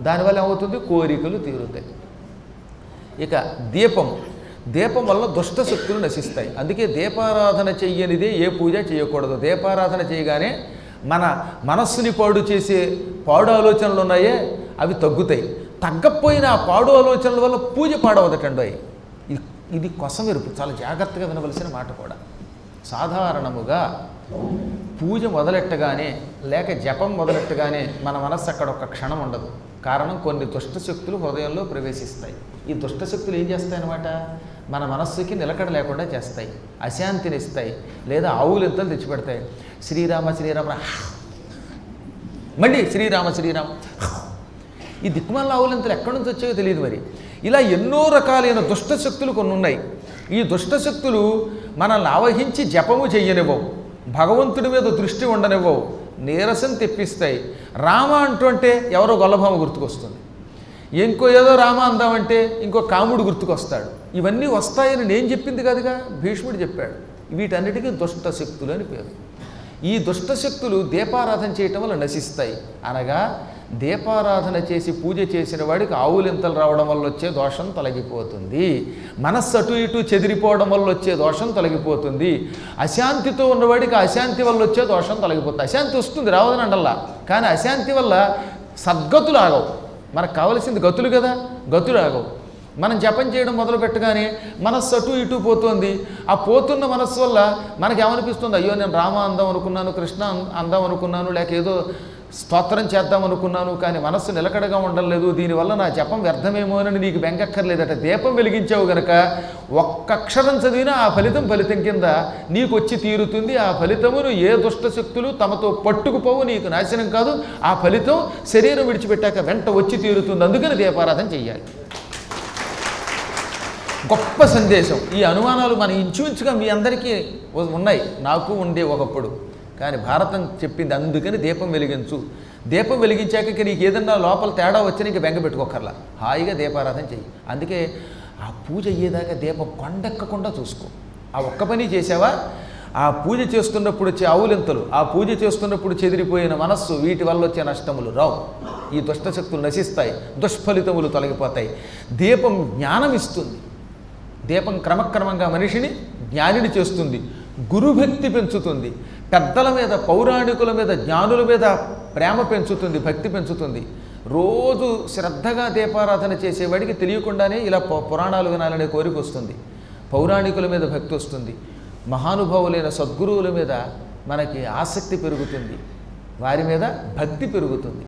దానివల్ల ఏమవుతుంది? కోరికలు తీరుతాయి. ఇక దీపం. దీపం వల్ల దుష్ట శక్తులు నశిస్తాయి. అందుకే దీపారాధన చెయ్యనిదే ఏ పూజ చేయకూడదు. దీపారాధన చేయగానే మన మనస్సుని పాడు చేసే పాడు ఆలోచనలు ఉన్నాయే అవి తగ్గుతాయి. తగ్గపోయిన ఆ పాడు ఆలోచనల వల్ల పూజ పాడవదటండి అవి ఇది ఇది కొసమెరుపు చాలా జాగ్రత్తగా వినవలసిన మాట కూడా. సాధారణముగా పూజ మొదలెట్టగానే లేక జపం మొదలెట్టగానే మన మనస్సు అక్కడ ఒక క్షణం ఉండదు. కారణం కొన్ని దుష్టశక్తులు హృదయంలో ప్రవేశిస్తాయి. ఈ దుష్టశక్తులు ఏం చేస్తాయన్నమాట? మన మనస్సుకి నిలకడ లేకుండా చేస్తాయి. అశాంతిని ఇస్తాయి. లేదా ఆవులెంతలు తెచ్చిపెడతాయి? శ్రీరామ శ్రీరామ మళ్ళీ శ్రీరామ శ్రీరామ ఈ దిక్కుమాల ఆవులింతలు ఎక్కడి నుంచి వచ్చాయో తెలియదు మరి. ఇలా ఎన్నో రకాలైన దుష్టశక్తులు కొన్ని ఉన్నాయి. ఈ దుష్టశక్తులు మనల్ని ఆవహించి జపము చెయ్యనివ్వవు భగవంతుడి మీద దృష్టి ఉండనివ్వవు. నీరసం తెప్పిస్తాయి. రామ అంటుంటే ఎవరో గొల్లభామ గుర్తుకొస్తుంది. ఇంకో ఏదో రామ అందామంటే ఇంకో కాముడు గుర్తుకొస్తాడు. ఇవన్నీ వస్తాయని నేను చెప్పింది కాదుగా? భీష్ముడు చెప్పాడు. వీటన్నిటికీ దుష్ట శక్తులు అని పేరు. ఈ దుష్ట శక్తులు దీపారాధన చేయటం వల్ల నశిస్తాయి. అనగా దీపారాధన చేసి పూజ చేసిన వాడికి ఆవులింతలు రావడం వల్ల వచ్చే దోషం తొలగిపోతుంది. మనస్సు అటు ఇటు చెదిరిపోవడం వల్ల వచ్చే దోషం తొలగిపోతుంది. అశాంతితో ఉన్నవాడికి అశాంతి వల్ల వచ్చే దోషం తొలగిపోతుంది. అశాంతి వస్తుంది రావదని అండల్లా కానీ అశాంతి వల్ల సద్గతులు ఆగవు. మనకు కావలసింది గతులు కదా. గతులు ఆగవు. మనం జపం చేయడం మొదలు పెట్టగానే మనస్సు అటు ఇటు పోతుంది. ఆ పోతున్న మనస్సు వల్ల మనకి ఏమనిపిస్తుంది? అయ్యో నేను రామ అందం అనుకున్నాను కృష్ణ అందం అనుకున్నాను లేక ఏదో స్తోత్రం చేద్దాం అనుకున్నాను కానీ మనస్సు నిలకడగా ఉండలేదు. దీనివల్ల నా జపం వ్యర్థమేమోనని నీకు బెంగక్కర్లేదట. దీపం వెలిగించావు గనక ఒక్క అక్షరం చదివినా ఆ ఫలితం ఫలితం కింద నీకు వచ్చి తీరుతుంది. ఆ ఫలితమును ఏ దుష్ట శక్తులు తమతో పట్టుకుపోవు నీకు నాశనం కాదు. ఆ ఫలితం శరీరం విడిచిపెట్టాక వెంట వచ్చి తీరుతుంది. అందుకని దీపారాధన చెయ్యాలి. గొప్ప సందేశం. ఈ అనుమానాలు మన ఇంచుమించుగా మీ అందరికీ ఉన్నాయి. నాకు ఉండే ఒకప్పుడు. కానీ భారతం చెప్పింది అందుకని దీపం వెలిగించు. దీపం వెలిగించాక ఇక నీకు ఏదన్నా లోపల తేడా వచ్చి నీకు బెంగ పెట్టుకోకర్లా. హాయిగా దీపారాధన చెయ్యి. అందుకే ఆ పూజ అయ్యేదాకా దీపం కొండెక్కకుండా చూసుకో. ఆ ఒక్క పని చేసావా? ఆ పూజ చేస్తున్నప్పుడు వచ్చే ఆవులింతలు ఆ పూజ చేస్తున్నప్పుడు చెదిరిపోయిన మనస్సు వీటి వల్ల వచ్చే నష్టములు రావు. ఈ దుష్టశక్తులు నశిస్తాయి దుష్ఫలితములు తొలగిపోతాయి. దీపం జ్ఞానం ఇస్తుంది దీపం క్రమక్రమంగా మనిషిని జ్ఞానిని చేస్తుంది గురుభక్తి పెంచుతుంది పెద్దల మీద పౌరాణికుల మీద జ్ఞానుల మీద ప్రేమ పెంచుతుంది భక్తి పెంచుతుంది. రోజు శ్రద్ధగా దీపారాధన చేసేవాడికి తెలియకుండానే ఇలా పురాణాలు వినాలనే కోరిక వస్తుంది. పౌరాణికుల మీద భక్తి వస్తుంది. మహానుభావులైన సద్గురువుల మీద మనకి ఆసక్తి పెరుగుతుంది. వారి మీద భక్తి పెరుగుతుంది.